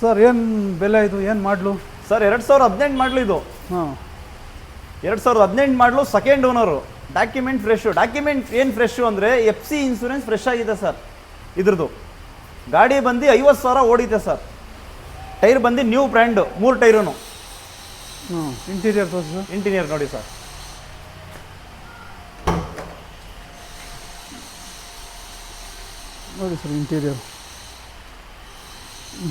Sir ಏನು ಬೆಲೆ ಇದು? ಏನು ಮಾಡಲು? ಸರ್ ಎರಡು ಸಾವಿರದ ಹದಿನೆಂಟು ಮಾಡಲು ಇದು. ಹಾಂ. ಎರಡು ಸಾವಿರದ ಹದಿನೆಂಟು ಮಾಡಲು second owner document fresh document ಏನು ಫ್ರೆಶು ಅಂದರೆ ಎಫ್ ಸಿ ಇನ್ಸೂರೆನ್ಸ್ ಫ್ರೆಶ್ ಆಗಿದೆ ಸರ್ ಇದ್ರದ್ದು. ಗಾಡಿ ಬಂದು ಐವತ್ತು ಸಾವಿರ ಓಡಿದೆ ಸರ್ ಟೈರ್ ಬಂದು ನ್ಯೂ ಬ್ರ್ಯಾಂಡು ಮೂರು ಟೈರು ಹ್ಞೂ ಇಂಟೀರಿಯರ್ ತೋರಿಸಿ ಇಂಟೀರಿಯರ್ ನೋಡಿ ಸರ್ ನೋಡಿ ಸರ್ ಇಂಟೀರಿಯರ್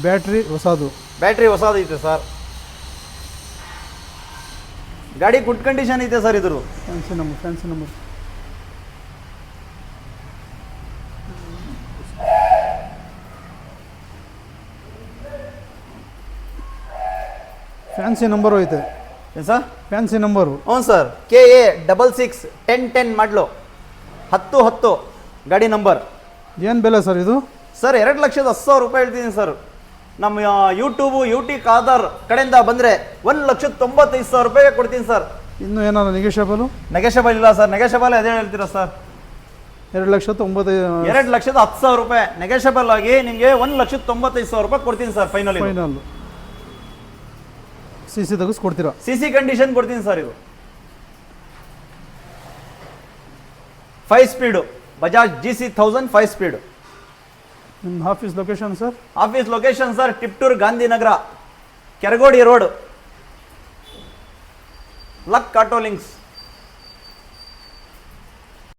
ಬ್ಯಾಟ್ರಿ ಹೊಸದು. ಬ್ಯಾಟ್ರಿ ಹೊಸದೈತೆ ಸರ್. ಗಾಡಿ ಗುಡ್ ಕಂಡೀಷನ್ ಐತೆ ಸರ್ ಇದ್ರದ್ದು. Fancy number fancy number fancy number ಐತೆ. ಏನು ಸರ್? ಫ್ಯಾನ್ಸಿ ನಂಬರು ಹ್ಞೂ sir K A double six ten ten ಮಾಡಲು. ಹತ್ತು ಹತ್ತು ಗಾಡಿ ನಂಬರ್ ಏನು ಬೆಲೆ ಸರ್ ಇದು? ಸರ್ ಎರಡು ಲಕ್ಷದ ಹತ್ತು ಸಾವಿರ ರೂಪಾಯಿ ಹೇಳ್ತೀನಿ ಸರ್. ನಮ್ಮ ಯೂಟ್ಯೂಬು ಯೂಟಿ ಆಧಾರ್ ಕಡೆಯಿಂದ ಬಂದರೆ ಒಂದು ಲಕ್ಷದ ತೊಂಬತ್ತೈದು ಸಾವಿರ ರೂಪಾಯಿಗೆ ಕೊಡ್ತೀನಿ ಸರ್. ಇನ್ನು ಏನೋ ನೆಗೋಷಿಯಬಲು ನೆಗೆಷಬಲ್ ಇಲ್ಲ ಸರ್. ನೆಗೆಷಬಲ್ ಅದೇ ಹೇಳ್ತೀರಾ ಸರ್? ಎರಡು ಲಕ್ಷ ತೊಂಬತ್ತೈದು ಎರಡು ಲಕ್ಷದ ಹತ್ತು ಸಾವಿರ ರೂಪಾಯಿ. ನೆಗೆಷಬಲ್ ಆಗಿ ನಿಮಗೆ ಒಂದು ಲಕ್ಷದ ತೊಂಬತ್ತೈದು ಸಾವಿರ ರೂಪಾಯಿ ಕೊಡ್ತೀನಿ sir final final. C C ತೆಗೆಸ್ಕೊಡ್ತೀರಾ? C C condition ಕೊಡ್ತೀನಿ ಸರ್ ಇದು. Five speed Bajaj G C thousand five speed ನಿಮ್ಮ office location sir office location sir Tiptur Gandhinagar Keragodi road luck auto links